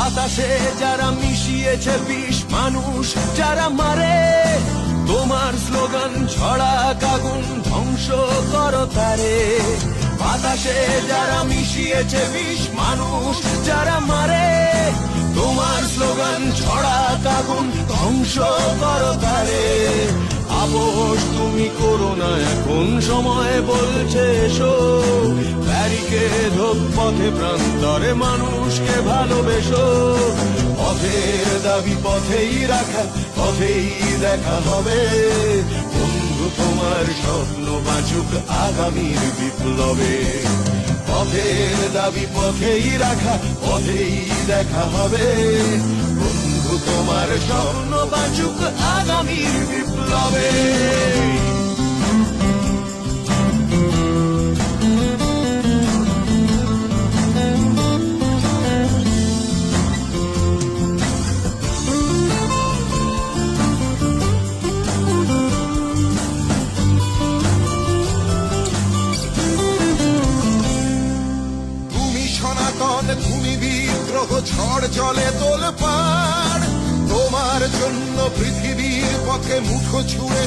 বাতাসে যারা মিশিয়েছে বিষ, মানুষ যারা মারে, তোমার স্লোগান, ছড়া কাগুন, ধ্বংস করো তারে। বাতাসে যারা মিশিয়েছে বিষ, মানুষ যারা মারে, তোমার স্লোগান, ছড়া কাগুন, ধ্বংস করো তারে। আপোষ তুমি করো না, এখন সময় বলছে হোক পথে প্রান্তরে মানুষকে ভালোবেসো। পথের দাবি পথেই রাখা, পথেই দেখা হবে। বন্ধু, তোমার স্বপ্ন বাঁচুক আগামীর বিপ্লবে। পথের দাবি পথেই রাখা, পথেই দেখা হবে। বন্ধু, তোমার স্বপ্ন বাঁচুক আগামীর বিপ্লবে। বিদ্রোহ ঝড় জলে তোল পার। তোমার জন্য পৃথিবীর পথে মুখ ছুঁড়ে